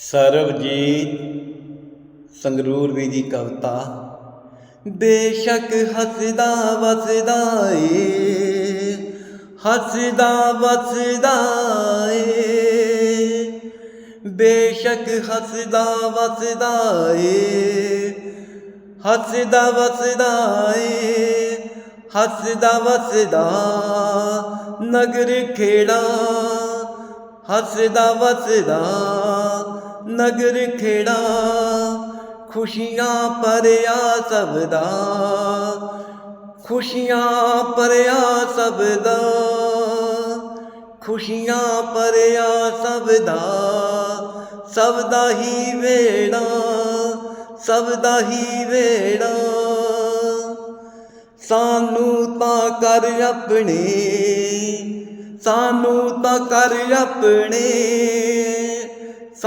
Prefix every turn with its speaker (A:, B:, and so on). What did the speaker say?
A: ਸਰਬਜੀਤ ਸੰਗਰੂਰ ਵੀ ਕਵਿਤਾ, ਬੇਸ਼ੱਕ ਹੱਸਦਾ ਵਸਦਾ ਏ, ਹੱਸਦਾ ਵਸਦਾ ਏ, ਬੇਸ਼ੱਕ ਹੱਸਦਾ ਵਸਦਾ ਏ, ਹੱਸਦਾ ਵਸਦਾ ਏ, ਹੱਸਦਾ ਵਸਦਾ ਨਗਰ ਖੇੜਾ, ਹੱਸਦਾ ਵਸਦਾ ਨਗਰ ਖੇੜਾ, ਖੁਸ਼ੀਆਂ ਭਰਿਆ ਸਭ ਦਾ। ਖੁਸ਼ੀਆਂ ਭਰਿਆ ਸਭ ਦਾ, ਖੁਸ਼ੀਆਂ ਭਰਿਆ ਸਭ ਦਾ। ਸਭ ਦਾ ਹੀ ਵੇੜਾ, ਸਭ ਦਾ ਹੀ ਵੇੜਾ। ਸਾਨੂੰ ਤਾਂ ਕਰ ਆਪਣੇ, ਸਾਨੂੰ ਤਾਂ ਕਰ ਆਪਣੇ।